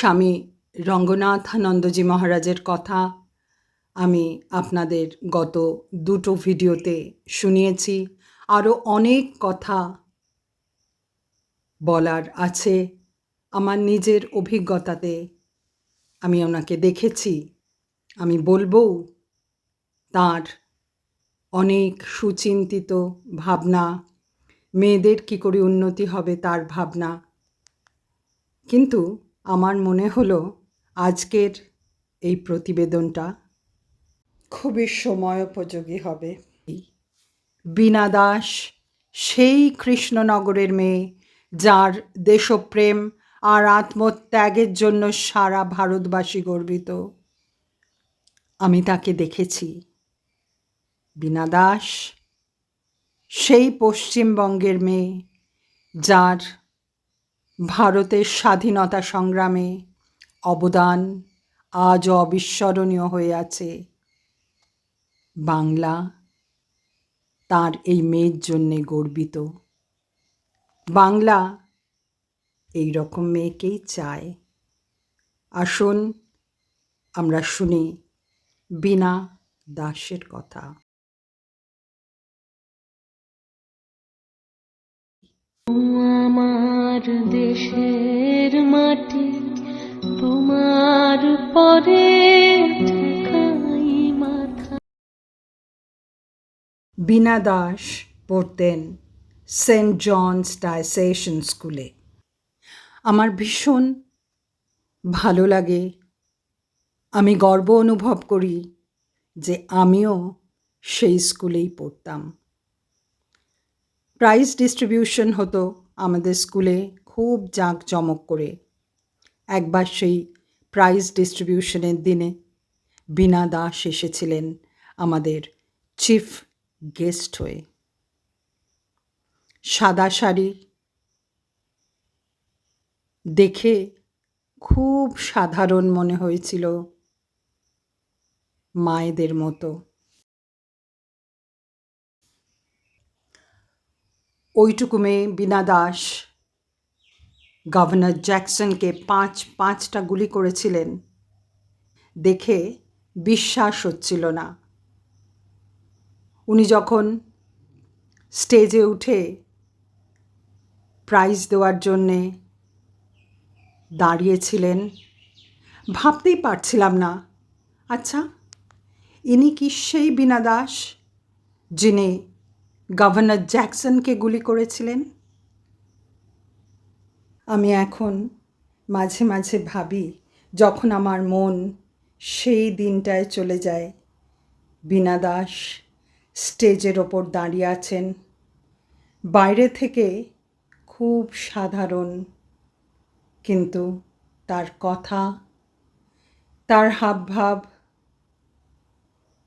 স্বামী রঙ্গনাথানন্দজি মহারাজের কথা আমি আপনাদের গত দুটো ভিডিওতে শুনিয়েছি। আরও অনেক কথা বলার আছে। আমার নিজের অভিজ্ঞতাতে আমি ওনাকে দেখেছি। আমি বলব, তার অনেক সুচিন্তিত ভাবনা, মেয়েদের কী করে উন্নতি হবে তার ভাবনা। কিন্তু আমার মনে হলো আজকের এই প্রতিবেদনটা খুবই সময়োপযোগী হবে। বীণা দাস, সেই কৃষ্ণনগরের মেয়ে যার দেশপ্রেম আর আত্মত্যাগের জন্য সারা ভারতবাসী গর্বিত। আমি তাকে দেখেছি। বীণা দাস, সেই পশ্চিমবঙ্গের মেয়ে যার ভারতের স্বাধীনতা সংগ্রামে অবদান আজ অবিস্মরণীয় হয়ে আছে। বাংলা তার এই মেয়ের জন্যে গর্বিত। বাংলা এই রকম মেয়েকেই চায়। আসুন আমরা শুনি বিনা দাসের কথা। আমার দেশের মাটি তোমার পরে বীণা দাস পড়তেন সেন্ট জনস ডাইসেশন স্কুলে। আমার ভীষণ ভালো লাগে। আমি গর্ব অনুভব করি যে আমিও সেই স্কুলেই পড়তাম। প্রাইজ ডিস্ট্রিবিউশন হতো আমাদের স্কুলে খুব জাঁকজমক করে। একবার সেই প্রাইজ ডিস্ট্রিবিউশনের দিনে বিনা দাস এসেছিলেন আমাদের চিফ গেস্ট হয়ে। সাদা শাড়ি দেখে খুব সাধারণ মনে হয়েছিল মায়েদের মতো। ওইটুকু মেয়ে বীণা দাস। গভর্নর জ্যাকসনকে পাঁচ পাঁচটা গুলি করেছিলেন। দেখে বিশ্বাস হচ্ছিল না। উনি যখন স্টেজে উঠে প্রাইজ দেওয়ার জন্যে দাঁড়িয়েছিলেন, ভাবতেই পারছিলাম না আচ্ছা ইনি কি সেই বীণা দাস যিনি গভর্নর জ্যাকসনকে গুলি করেছিলেন। আমি এখন মাঝে মাঝে ভাবি, যখন আমার মন সেই দিনটায় চলে যায়, বীণা দাস স্টেজের ওপর দাঁড়িয়ে আছেন। বাইরে থেকে খুব সাধারণ, কিন্তু তার কথা, তার হাবভাব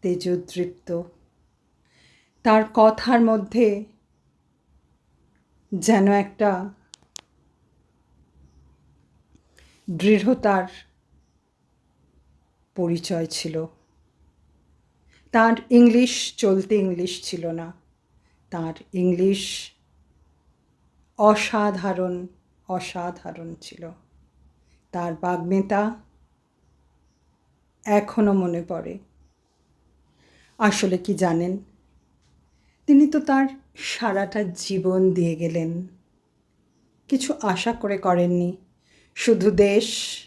তেজোদৃপ্ত তার কথার মধ্যে যেন একটা দৃঢ়তার পরিচয় ছিল। তার ইংলিশ চলতে ইংলিশ ছিল না। তার ইংলিশ অসাধারণ অসাধারণ ছিল। তার বাগ্মিতা এখনও মনে পড়ে। আসলে কি জানেন তিনি তো তার সারাটা জীবন দিয়ে গেলেন। কিছু আশা করে করেননি। শুধু দেশ,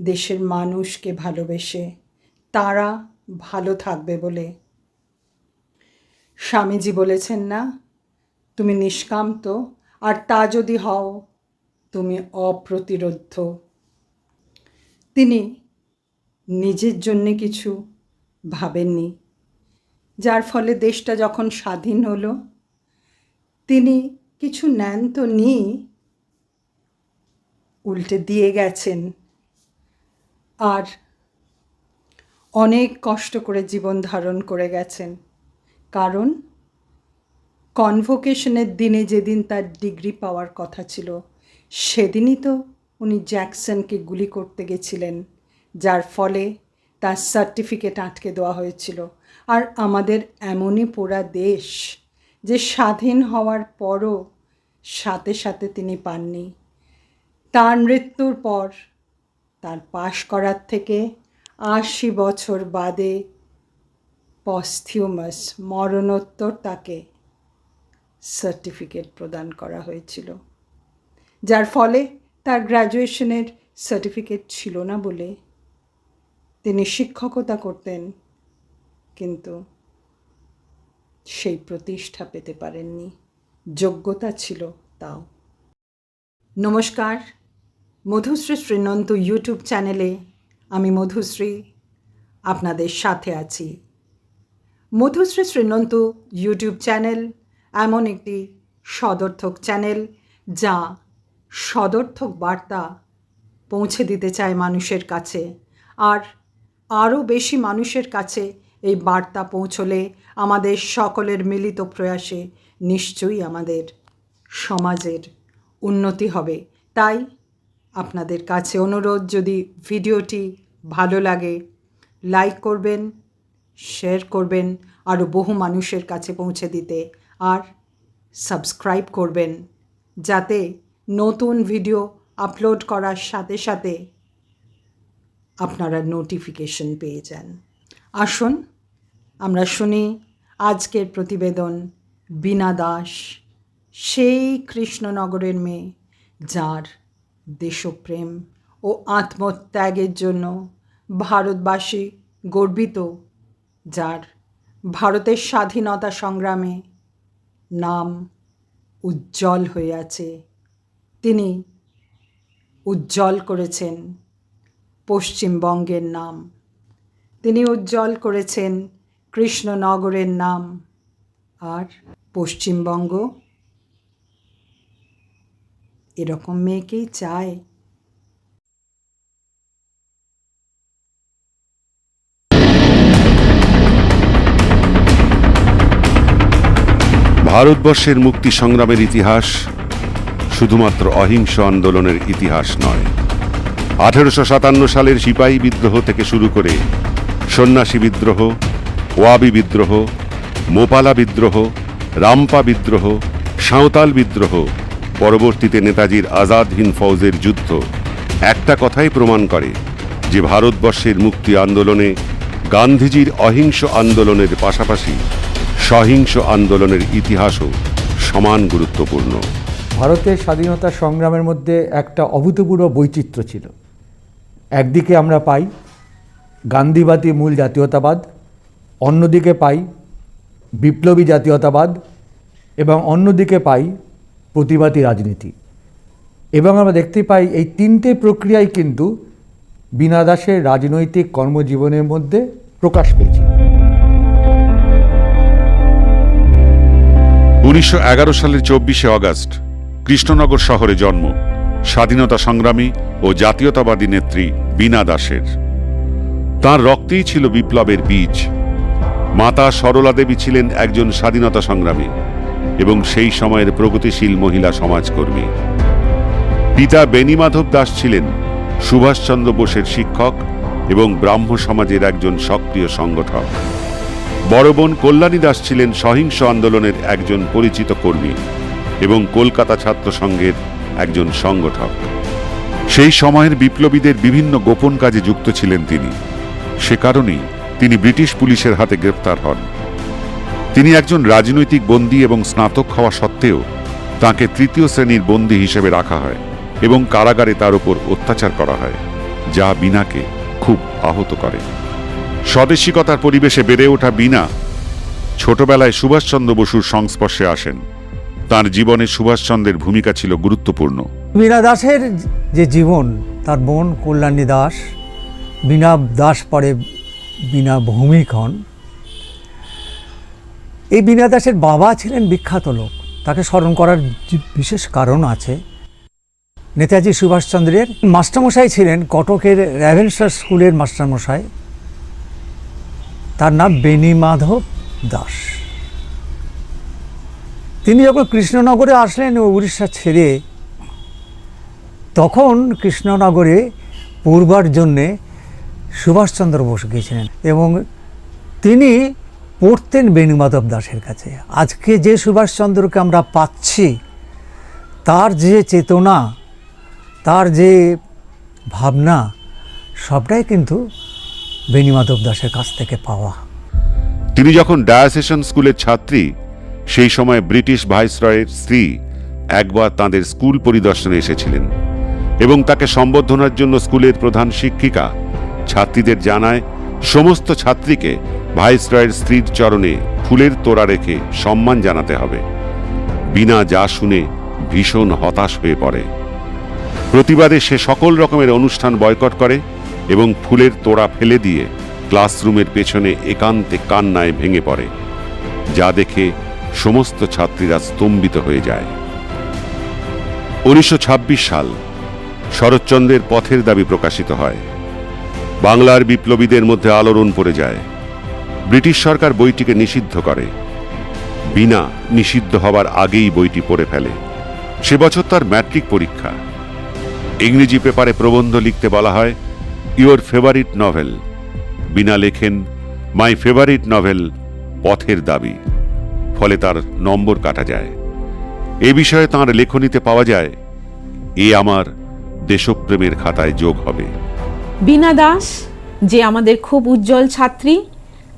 দেশের মানুষকে ভালোবেসে তারা ভালো থাকবে বলে। স্বামীজি বলেছেন না, তুমি নিষ্কান্ত, আর তা যদি হও, তুমি অপ্রতিরোধ্য। তিনি নিজের জন্যে কিছু ভাবেননি। যার ফলে দেশটা যখন স্বাধীন হলো, তিনি কিছু নেন তো নিই উল্টে দিয়ে গেছেন। আর অনেক কষ্ট করে জীবন ধারণ করে গেছেন। কারণ কনভোকেশনের দিনে যেদিন তার ডিগ্রি পাওয়ার কথা ছিল, সেদিনই তো উনি জ্যাকসনকে গুলি করতে গেছিলেন, যার ফলে তার সার্টিফিকেট আটকে দেওয়া হয়েছিল। আর আমাদের এমনই পোড়া দেশ যে স্বাধীন হওয়ার পরও সাথে সাথে তিনি পাননি। তার মৃত্যুর পর তার পাশ করার থেকে আশি বছর বাদে পস্থিউমাস মরণোত্তর তাকে সার্টিফিকেট প্রদান করা হয়েছিল। যার ফলে তার গ্র্যাজুয়েশনের সার্টিফিকেট ছিল না বলে তিনি শিক্ষকতা করতেন, কিন্তু সেই প্রতিষ্ঠা পেতে পারেননি। যোগ্যতা ছিল তাও। নমস্কার। মধুশ্রী শ্রীনন্ত ইউটিউব চ্যানেলে আমি মধুশ্রী, আপনাদের সাথে আছি। মধুশ্রী শ্রীনন্ত ইউটিউব চ্যানেল এমন একটি সদর্থক চ্যানেল যা সদর্থক বার্তা পৌঁছে দিতে চায় মানুষের কাছে। আর আরও বেশি মানুষের কাছে এই বার্তা পৌঁছলে আমাদের সকলের মিলিত প্রয়াসে নিশ্চয়ই আমাদের সমাজের উন্নতি হবে। তাই আপনাদের কাছে অনুরোধ, যদি ভিডিওটি ভালো লাগে, লাইক করবেন, শেয়ার করবেন, আরও বহু মানুষের কাছে পৌঁছে দিতে, আর সাবস্ক্রাইব করবেন, যাতে নতুন ভিডিও আপলোড করার সাথে সাথে আপনারা নোটিফিকেশন পেয়ে যান। আসুন, আমরা শুনি আজকের প্রতিবেদন বীণা দাস, সেই কৃষ্ণনগরের মেয়ে যার দেশপ্রেম ও আত্মত্যাগের জন্য ভারতবাসী গর্বিত, যার ভারতের স্বাধীনতা সংগ্রামে নাম উজ্জ্বল হয়ে আছে। তিনি উজ্জ্বল করেছেন পশ্চিমবঙ্গের নাম। তিনি উজ্জ্বল করেছেন কৃষ্ণনগরের নাম। আর পশ্চিমবঙ্গ? এরকম মেয়েকেই চায়। ভারতবর্ষের মুক্তি সংগ্রামের ইতিহাস শুধুমাত্র অহিংস আন্দোলনের ইতিহাস নয়। আঠেরোশো সাতান্ন সালের সিপাহী বিদ্রোহ থেকে শুরু করে সন্ন্যাসী বিদ্রোহ, ওয়াবি বিদ্রোহ, মোপালা বিদ্রোহ, রামপা বিদ্রোহ, সাঁওতাল বিদ্রোহ, পরবর্তীতে নেতাজির আজাদ হিন্দ ফৌজের যুদ্ধ একটা কথাই প্রমাণ করে যে ভারতবর্ষের মুক্তি আন্দোলনে গান্ধীজির অহিংস আন্দোলনের পাশাপাশি সহিংস আন্দোলনের ইতিহাসও সমান গুরুত্বপূর্ণ। ভারতের স্বাধীনতা সংগ্রামের মধ্যে একটা অভূতপূর্ব বৈচিত্র্য ছিল। একদিকে আমরা পাই গান্ধীবাদী মূল জাতীয়তাবাদ, অন্যদিকে পাই বিপ্লবী জাতীয়তাবাদ এবং অন্যদিকে পাই প্রতিবাদী রাজনীতি। এবং আমরা দেখতে পাই এই তিনটে প্রক্রিয়াই কিন্তু বীণা দাসের রাজনৈতিক কর্মজীবনের মধ্যে প্রকাশ পেয়েছে। উনিশশো এগারো সালের চব্বিশে অগস্ট কৃষ্ণনগর শহরে জন্ম। স্বাধীনতা সংগ্রামী ও জাতীয়তাবাদী নেত্রী বীণা দাসের। তাঁর রক্তেই ছিল বিপ্লবের বীজ। মাতা সরলা দেবী ছিলেন একজন স্বাধীনতা সংগ্রামী এবং সেই সময়ের প্রগতিশীল মহিলা সমাজকর্মী। পিতা বেণীমাধব দাস ছিলেন সুভাষচন্দ্র বোসের শিক্ষক এবং ব্রাহ্ম সমাজের একজন সক্রিয় সংগঠক। বড় বোন কল্যাণী দাস ছিলেন সহিংস আন্দোলনের একজন পরিচিত কর্মী এবং কলকাতা ছাত্র সংঘের একজন সংগঠক। সেই সময়ের বিপ্লবীদের বিভিন্ন গোপন কাজে যুক্ত ছিলেন তিনি। সে কারণেই তিনি ব্রিটিশ পুলিশের হাতে গ্রেপ্তার হন। তিনি একজন রাজনৈতিক বন্দী এবং স্নাতক হওয়া সত্ত্বেও তাকে তৃতীয় শ্রেণির বন্দী হিসেবে রাখা হয় এবং কারাগারে তার উপর অত্যাচার করা হয়, যা বিনাকে খুব আহত করে। স্বদেশিকতার পরিবেশে বেড়ে ওঠা বিনা ছোটবেলায় সুভাষচন্দ্র বসুর সংস্পর্শে আসেন। তার জীবনে সুভাষচন্দ্রের ভূমিকা ছিল গুরুত্বপূর্ণ। বীণা দাসের যে জীবন, তার বোন কল্যাণী দাস বীণা দাস পরে বীণা ভৌমিক হন, এই বীণা দাসের বাবা ছিলেন বিখ্যাত লোক। তাকে স্মরণ করার বিশেষ কারণ আছে, নেতাজি সুভাষচন্দ্রের মাস্টারমশাই ছিলেন কটকের র্যাভেনসার স্কুলের মাস্টারমশাই। তার নাম বেণী মাধব দাস। তিনি যখন কৃষ্ণনগরে আসলেন উড়িষ্যা ছেড়ে, তখন কৃষ্ণনগরে পূর্বার জন্যে সুভাষচন্দ্র বোস গিয়েছিলেন এবং তিনি পড়তেন বেণুমাধব দাসের কাছে। আজকে যে সুভাষচন্দ্রকে আমরা পাচ্ছি, তার যে চেতনা, তার যে ভাবনা, সবটাই কিন্তু বেণীমাধব দাসের কাছ থেকে পাওয়া। তিনি যখন ডায়াসেশন স্কুলের ছাত্রী সেই সময় ব্রিটিশ ভাইসরয়ের স্ত্রী একবার তাদের স্কুল পরিদর্শনে এসেছিলেন এবং তাকে সম্বর্ধনার জন্য স্কুলের প্রধান শিক্ষিকা ছাত্রীদের জানায়, সমস্ত ছাত্রীকে ভাইসরয়ের স্ত্রীর চরণে ফুলের তোড়া রেখে সম্মান জানাতে হবে। বিনা যা শুনে ভীষণ হতাশ হয়ে পড়ে। প্রতিবাদে সে সকল রকমের অনুষ্ঠান বয়কট করে এবং ফুলের তোড়া ফেলে দিয়ে ক্লাসরুমের পেছনে একান্তে কান্নায় ভেঙে পড়ে। যা দেখে সমস্ত ছাত্রীরা স্তম্ভিত হয়ে যায়। উনিশশো ছাব্বিশ সাল শরৎচন্দ্রের পথের দাবি প্রকাশিত হয়। বাংলার বিপ্লবীদের মধ্যে আলোড়ন পড়ে যায়। ব্রিটিশ সরকার বইটিকে নিষিদ্ধ করে। বিনা নিষিদ্ধ হবার আগেই বইটি পড়ে ফেলে। সে বছর তার ম্যাট্রিক পরীক্ষা। ইংরেজি পেপারে প্রবন্ধ লিখতে বলা হয়, ইওর ফেভারিট নভেল। বিনা লেখেন, মাই ফেভারিট নভেল, পথের দাবি। ফলে তার নম্বর কাটা যায়। এ বিষয়ে তাঁর লেখনীতে পাওয়া যায়, এ আমার দেশপ্রেমের খাতায় যোগ হবে। বীণা দাস, যে আমাদের খুব উজ্জ্বল ছাত্রী,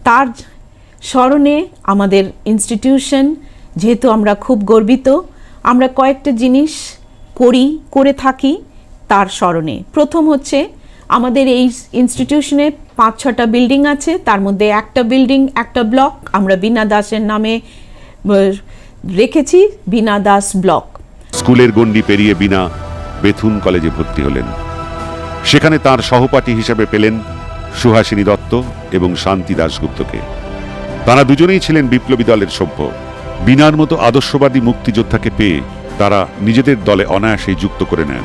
তার স্মরণে আমাদের ইনস্টিটিউশন যেহেতু আমরা খুব গর্বিত, আমরা কয়েকটা জিনিস করি করে থাকি তার স্মরণে। প্রথম হচ্ছে, আমাদের এই ইনস্টিটিউশনে পাঁচ ছটা বিল্ডিং আছে, তার মধ্যে একটা বিল্ডিং একটা ব্লক আমরা বীণা দাসের নামে রেখেছি বীণা দাস ব্লক। স্কুলের গণ্ডি পেরিয়ে বিনা বেথুন কলেজে ভর্তি হলেন। সেখানে তার সহপাঠী হিসেবে পেলেন সুহাসিনী দত্ত এবং শান্তি দাশগুপ্তকে। তারা দুজনেই ছিলেন বিপ্লবী দলের সভ্য। বিনার মতো আদর্শবাদী মুক্তিযোদ্ধাকে পেয়ে তারা নিজেদের দলে অনায়াসেই যুক্ত করে নেন।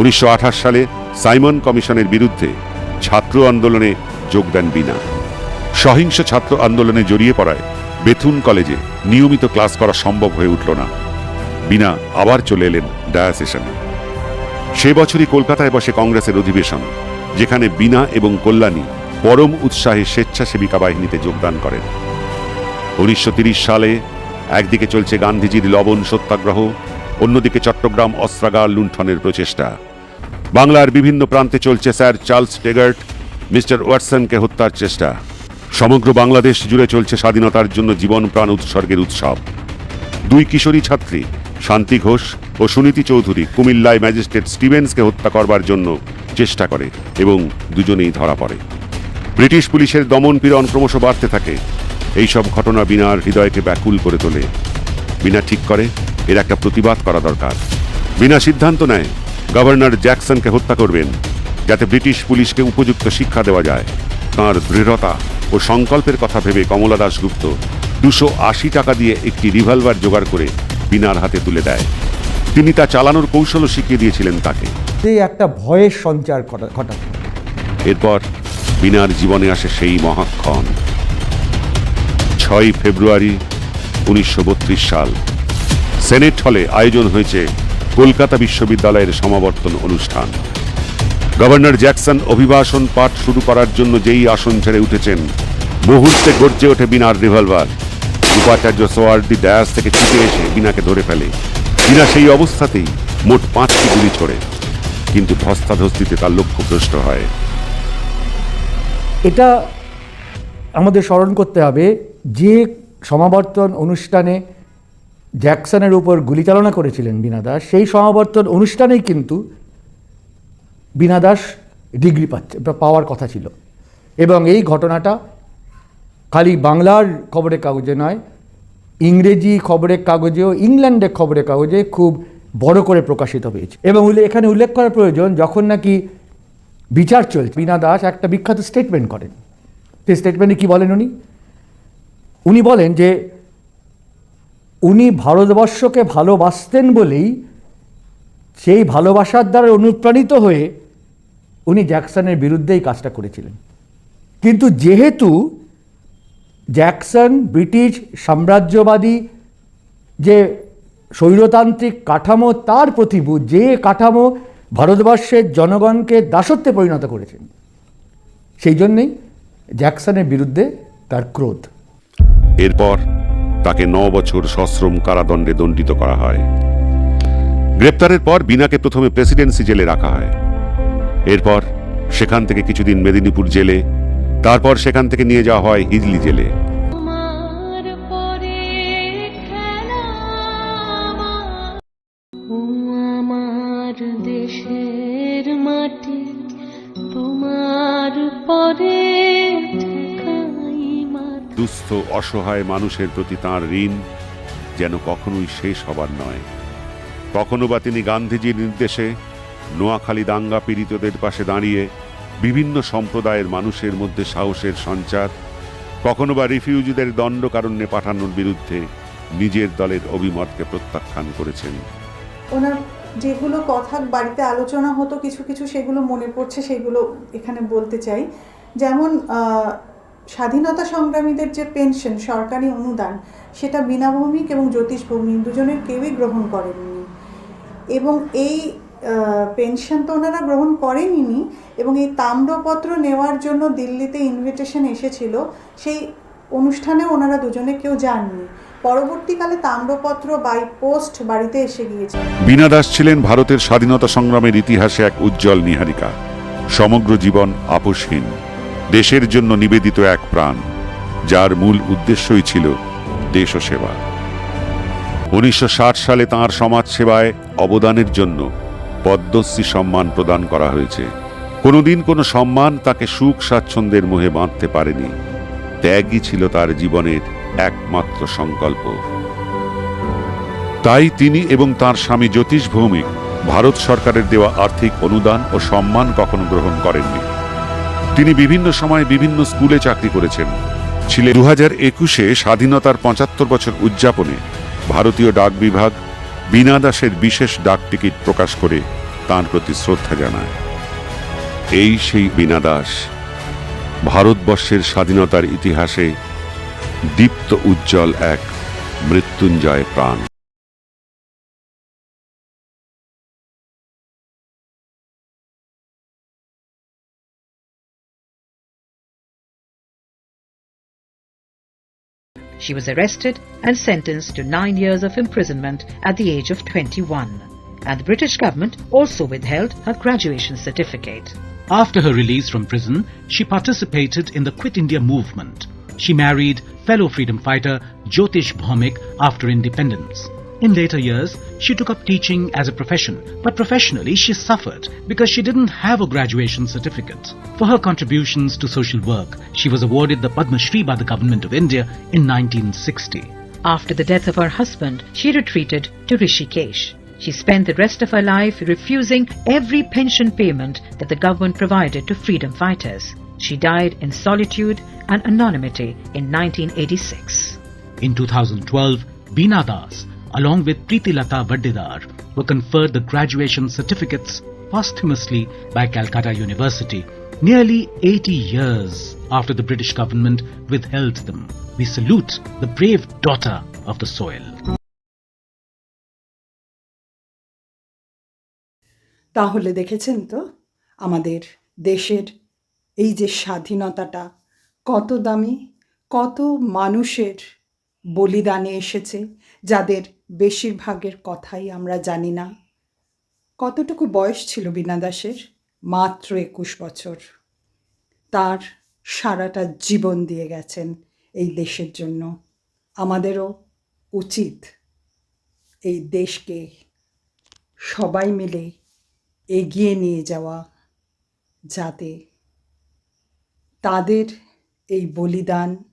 উনিশশো আঠাশ সালে সাইমন কমিশনের বিরুদ্ধে ছাত্র আন্দোলনে যোগ দেন বিনা। সহিংস ছাত্র আন্দোলনে জড়িয়ে পড়ায় বেথুন কলেজে নিয়মিত ক্লাস করা সম্ভব হয়ে উঠল না। বিনা আবার চলে এলেন ডায়াসেশনে সে বছরই কলকাতায় বসে কংগ্রেসের অধিবেশন, যেখানে বিনা এবং কল্যাণী পরম উৎসাহে স্বেচ্ছাসেবিকা বাহিনীতে যোগদান করেন। উনিশশো সালে একদিকে চলছে গান্ধীজির লবণ সত্যাগ্রহ, অন্যদিকে চট্টগ্রাম অস্ত্রাগার লুণ্ঠনের প্রচেষ্টা। বাংলার বিভিন্ন প্রান্তে চলছে স্যার চার্লস টেগার্ট, মিস্টার ওয়াটসনকে হত্যার চেষ্টা। সমগ্র বাংলাদেশ জুড়ে চলছে স্বাধীনতার জন্য জীবন প্রাণ উৎসর্গের উৎসব। দুই কিশোরী ছাত্রী, শান্তি ঘোষ ও সুনীতি চৌধুরী কুমিল্লায় ম্যাজিস্ট্রেট স্টিভেন্সকে হত্যা করবার জন্য চেষ্টা করে এবং দুজনেই ধরা পড়ে। ব্রিটিশ পুলিশের দমন পীড়ন ক্রমশ বাড়তে থাকে। এইসব ঘটনা বিনার হৃদয়কে ব্যাকুল করে তোলে। বিনা ঠিক করে এর একটা প্রতিবাদ করা দরকার। বিনা সিদ্ধান্ত নেয় গভর্নর জ্যাকসনকে হত্যা করবেন, যাতে ব্রিটিশ পুলিশকে উপযুক্ত শিক্ষা দেওয়া যায়। তাঁর দৃঢ়তা ও সংকল্পের কথা ভেবে কমলা দাশগুপ্ত দুশো আশি টাকা দিয়ে একটি রিভলভার জোগাড় করে বিনার হাতে তুলে দেয়। তিনি তা চালানোর কৌশলও শিখিয়ে দিয়েছিলেন তাকে। একটা ভয়ের সঞ্চার ঘটাতো। এরপর বিনার জীবনে আসে সেই মহাক্ষণ। ছয় ফেব্রুয়ারি উনিশশো বত্রিশ সাল। সেনেট হলে আয়োজন হয়েছে কলকাতা বিশ্ববিদ্যালয়ের সমাবর্তন অনুষ্ঠান। গভর্নর জ্যাকসন অভিবাসন পাঠ শুরু করার জন্য যেই আসন ছেড়ে উঠেছেন, মুহূর্তে গর্জে ওঠে বিনার রিভলভার। উপাচার্য সোয়ার্দি ডায়াস থেকে ছুটে এসে বিনাকে ধরে ফেলে। বিনা সেই অবস্থাতেই মোট পাঁচটি গুলি ছোড়ে, কিন্তু ধস্তাধস্তিতে তার লক্ষ্য ভ্রষ্ট হয়। এটা আমাদের স্মরণ করতে হবে, যে সমাবর্তন অনুষ্ঠানে জ্যাকসনের উপর গুলি চালনা করেছিলেন বীণা দাস, সেই সমাবর্তন অনুষ্ঠানেই কিন্তু বীণা দাস ডিগ্রি পাচ্ছে পাওয়ার কথা ছিল। এবং এই ঘটনাটা খালি বাংলার খবরের কাগজে নয়, ইংরেজি খবরের কাগজেও, ইংল্যান্ডের খবরের কাগজে খুব বড় করে প্রকাশিত হয়েছে। এবং এখানে উল্লেখ করা প্রয়োজন, যখন নাকি বিচার চলছে বীণা দাস একটা বিখ্যাত স্টেটমেন্ট করেন। সেই স্টেটমেন্টে কি বলেন উনি? উনি বলেন যে, উনি ভারতবর্ষকে ভালোবাসতেন বলেই সেই ভালোবাসার দ্বারা অনুপ্রাণিত হয়ে উনি জ্যাকসনের বিরুদ্ধেই কাজটা করেছিলেন। কিন্তু যেহেতু জ্যাকসন ব্রিটিশ সাম্রাজ্যবাদী যে স্বৈরতান্ত্রিক কাঠামো, তার প্রতিভূত যে কাঠামো ভারতবর্ষের জনগণকে দাসত্বে পরিণত করেছেন সেই জন্যেই জ্যাকসনের বিরুদ্ধে তার ক্রোধ। এরপর তাকে ন বছর সশ্রম কারাদণ্ডে দণ্ডিত করা হয়। গ্রেপ্তারের পর বিনাকে প্রথমে প্রেসিডেন্সি জেলে রাখা হয়। এরপর সেখান থেকে কিছুদিন মেদিনীপুর জেলে তারপর সেখান থেকে নিয়ে যাওয়া হয় হিজলি জেলে। দেশের মাটি তোমার পরে দুস্থ অসহায় মানুষের প্রতি তাঁর ঋণ যেন কখনোই শেষ হবার নয়। কখনো বা তিনি গান্ধীজির নির্দেশে নোয়াখালী দাঙ্গা পীড়িতদের পাশে দাঁড়িয়ে বিভিন্ন সম্প্রদায়ের মানুষের মধ্যে সাহসের সঞ্চার, কখনো বা রিফিউজিদের দণ্ডকারণ্যে পাঠানোর বিরুদ্ধে নিজের দলের অভিমতকে প্রত্যাখ্যান করেছেন। ওনার যেগুলো কথা বাড়িতে আলোচনা হতো, কিছু কিছু সেগুলো মনে পড়ছে, সেগুলো এখানে বলতে চাই। যেমন স্বাধীনতা সংগ্রামীদের যে পেনশন, সরকারি অনুদান, সেটা বিনা ভৌমিক এবং জ্যোতিষ ভৌমিক দুজনের কেউই গ্রহণ করেননি। এবং এই পেনশন তো ওনারা গ্রহণ করেনি এবং এই তাম্রপত্র নেওয়ার জন্য দিল্লিতে ইনভিটেশন এসেছিল, সেই অনুষ্ঠানে ওনারা দুজনে কেউ যাননি। পরবর্তীকালে তাম্রপত্র বাই পোস্ট বাড়িতে এসে গিয়েছে। বীণা দাস ছিলেন ভারতের স্বাধীনতা সংগ্রামের ইতিহাসে এক উজ্জ্বল নিহারিকা। সমগ্র জীবন আপোষহীন, দেশের জন্য নিবেদিত এক প্রাণ, যার মূল উদ্দেশ্যই ছিল দেশ সেবা। উনিশশো ষাট সালে তাঁর সমাজ সেবায় অবদানের জন্য পদ্মশ্রী সম্মান প্রদান করা হয়েছে। কোনোদিন কোনো সম্মান তাকে সুখ স্বাচ্ছন্দ্যের মোহে বাঁধতে পারেনি। ত্যাগই ছিল তার জীবনের একমাত্র সংকল্প। তাই তিনি এবং তার স্বামী জ্যোতিষ ভৌমিক ভারত সরকারের দেওয়া আর্থিক অনুদান ও সম্মান কখনো গ্রহণ করেননি। তিনি বিভিন্ন সময় বিভিন্ন স্কুলে চাকরি করেছেন। ছিলেন দু হাজার একুশে স্বাধীনতার পঁচাত্তর বছর উদযাপনে ভারতীয় ডাক বিভাগ বীণা দাসের বিশেষ ডাক টিকিট প্রকাশ করে তাঁর প্রতি শ্রদ্ধা জানায়। এই সেই বীণা দাস, ভারতবর্ষের স্বাধীনতার ইতিহাসে দীপ্ত উজ্জ্বল এক মৃত্যুঞ্জয় প্রাণ। She was arrested and sentenced to nine years of imprisonment at the age of 21. And the British government also withheld her graduation certificate. After her release from prison, she participated in the Quit India movement. She married fellow freedom fighter Jyotish Bhaumik after independence. In later years, she took up teaching as a profession, but professionally she suffered because she didn't have a graduation certificate. For her contributions to social work, she was awarded the Padma Shri by the Government of India in 1960. After the death of her husband, she retreated to Rishikesh. She spent the rest of her life refusing every pension payment that the government provided to freedom fighters. She died in solitude and anonymity in 1986. In 2012, Beena Das, along with Preeti Lata Vaddidar, were conferred the graduation certificates posthumously by Calcutta University, nearly 80 years after the British government withheld them. We salute the brave daughter of the soil. তাহলে দেখেছেন তো আমাদের দেশের এই যে স্বাধীনতাটা কত দামি কত মানুষের বলিদানে এসেছে যাদের বেশিরভাগের কথাই আমরা জানি না। কতটুকু বয়স ছিল বীণা দাসের? মাত্র একুশ বছর। তার সারাটা জীবন দিয়ে গেছেন এই দেশের জন্য। আমাদেরও উচিত এই দেশকে সবাই মিলে এগিয়ে নিয়ে যাওয়া, যাতে তাদের এই বলিদান,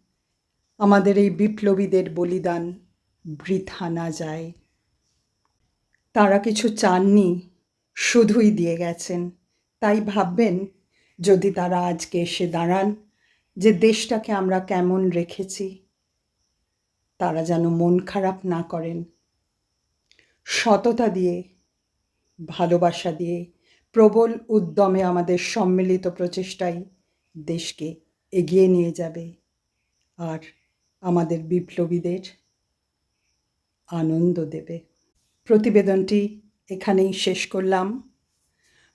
আমাদের এই বিপ্লবীদের বলিদান বৃথা না যায়। তারা কিছু চাননি, শুধুই দিয়ে গেছেন। তাই ভাববেন, যদি তারা আজকে এসে দাঁড়ান, যে দেশটাকে আমরা কেমন রেখেছি, তারা যেন মন খারাপ না করেন। সততা দিয়ে, ভালোবাসা দিয়ে, প্রবল উদ্যমে আমাদের সম্মিলিত প্রচেষ্টাই দেশকে এগিয়ে নিয়ে যাবে। আর আমাদের বিপ্লবীদের আনন্দ দেবে। প্রতিবেদনটি এখানেই শেষ করলাম।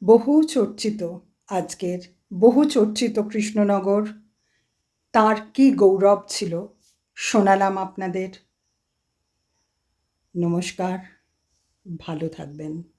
বহু চর্চিত, আজকের বহু চর্চিত কৃষ্ণনগর, তার কি গৌরব ছিল শোনালাম আপনাদের। নমস্কার, ভালো থাকবেন।